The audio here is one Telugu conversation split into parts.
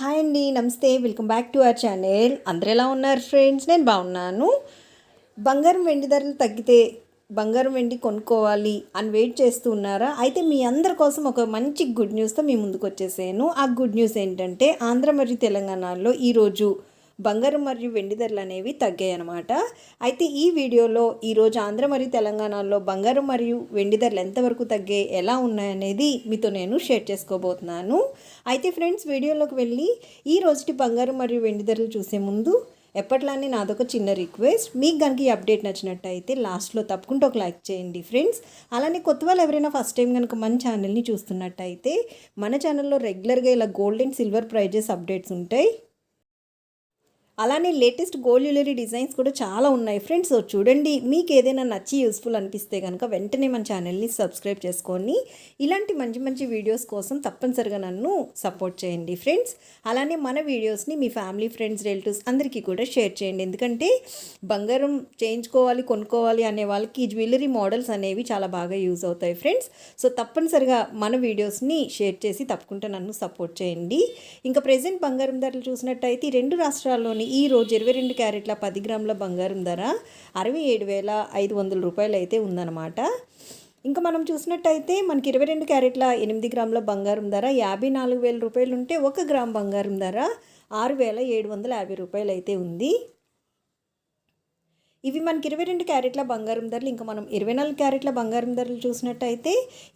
హాయ్ అండి నమస్తే. Welcome back to our channel. అందరు ఎలా ఉన్నారు ఫ్రెండ్స్? నేను బాగున్నాను. బంగారం వెండి ధరలు తగ్గితే బంగారం వెండి కొనుక్కోవాలి అని వెయిట్ చేస్తూ ఉన్నారా? అయితే మీ అందరి కోసం ఒక మంచి గుడ్ న్యూస్తో మీ ముందుకు వచ్చేసాను. ఆ గుడ్ న్యూస్ ఏంటంటే ఆంధ్ర మరియు తెలంగాణలో ఈరోజు బంగారం మరియు వెండి ధరలు అనేవి తగ్గాయి అనమాట అయితే ఈ వీడియోలో ఈరోజు ఆంధ్ర మరియు తెలంగాణలో బంగారం మరియు వెండి ధరలు ఎంతవరకు తగ్గాయి ఎలా ఉన్నాయనేది మీతో నేను షేర్ చేసుకోబోతున్నాను. అయితే ఫ్రెండ్స్ వీడియోలోకి వెళ్ళి ఈ రోజుటి బంగారం మరియు వెండి ధరలు చూసే ముందు ఎప్పట్లానే నాదొక చిన్న రిక్వెస్ట్. మీకు కనుక ఈ అప్డేట్ నచ్చినట్టయితే లాస్ట్లో తప్పకుండా ఒక లైక్ చేయండి ఫ్రెండ్స్. అలానే కొత్త వాళ్ళు ఎవరైనా ఫస్ట్ టైం కనుక మన ఛానల్ని చూస్తున్నట్టయితే మన ఛానల్లో రెగ్యులర్గా ఇలా gold and silver prices updates ఉంటాయి. అలానే లేటెస్ట్ గోల్డ్ జ్యువెలరీ డిజైన్స్ కూడా చాలా ఉన్నాయి. ఫ్రెండ్స్ సో చూడండి మీకు ఏదైనా నచ్చి యూస్ఫుల్ అనిపిస్తే కనుక వెంటనే మన ఛానల్ని సబ్స్క్రైబ్ చేసుకొని ఇలాంటి మంచి మంచి వీడియోస్ కోసం తప్పనిసరిగా నన్ను సపోర్ట్ చేయండి ఫ్రెండ్స్. అలానే మన వీడియోస్ని మీ ఫ్యామిలీ ఫ్రెండ్స్ రిలేటివ్స్ అందరికీ కూడా షేర్ చేయండి. ఎందుకంటే బంగారం చేయించుకోవాలి కొనుక్కోవాలి అనే వాళ్ళకి జ్యువెలరీ మోడల్స్ అనేవి చాలా బాగా యూజ్ అవుతాయి ఫ్రెండ్స్. సో తప్పనిసరిగా మన వీడియోస్ని షేర్ చేసి తప్పకుండా నన్ను సపోర్ట్ చేయండి. ఇంకా ప్రజెంట్ బంగారం ధరలు చూసినట్టయితే రెండు రాష్ట్రాల్లోని ఈరోజు ఇరవై రెండు క్యారెట్ల పది గ్రాముల బంగారం ధర అరవై ఏడు వేల ఐదు వందల రూపాయలు అయితే ఉందన్నమాట. ఇంకా మనం చూసినట్టయితే మనకి ఇరవై రెండు క్యారెట్ల ఎనిమిది గ్రాముల బంగారం ధర యాభై నాలుగు వేల రూపాయలు ఉంటే ఒక గ్రామ్ బంగారం ధర ఆరు వేల ఏడు వందల యాభై రూపాయలు అయితే ఉంది. ఇవి మనకి ఇరవై రెండు క్యారెట్ల బంగారం ధరలు ఇంకా మనం ఇరవై నాలుగు క్యారెట్ల బంగారం ధరలు చూసినట్టయితే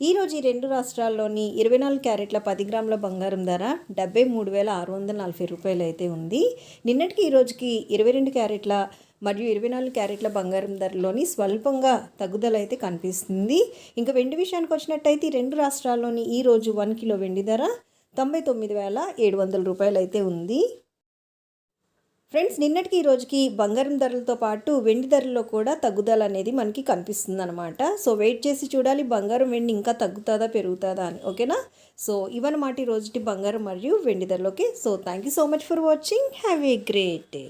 ఈరోజు ఈ రెండు రాష్ట్రాల్లోని ఇరవై నాలుగు క్యారెట్ల పది గ్రాముల బంగారం ధర డెబ్బై మూడు వేల ఆరు వందల నలభై రూపాయలు అయితే ఉంది. నిన్నటికి ఈ రోజుకి ఇరవై రెండు క్యారెట్ల మరియు ఇరవై నాలుగు క్యారెట్ల బంగారం ధరలోని స్వల్పంగా తగ్గుదల అయితే కనిపిస్తుంది. ఇంకా వెండి విషయానికి వచ్చినట్టయితే ఈ రెండు రాష్ట్రాల్లోని ఈరోజు వన్ కిలో వెండి ధర తొంభై తొమ్మిది వేల ఏడు వందల రూపాయలు అయితే ఉంది. ఫ్రెండ్స్ నిన్నటికి ఈ రోజుకి బంగారం ధరలతో పాటు వెండి ధరల్లో కూడా తగ్గుదల అనేది మనకి కనిపిస్తుంది అనమాట సో వెయిట్ చేసి చూడాలి బంగారం వెండి ఇంకా తగ్గుతుందా పెరుగుతుందా అని. ఓకేనా? సో ఇవన్నమాట ఈ రోజుటి బంగారం మరియు వెండి ధరలోకి. So thank you so much for watching have a great day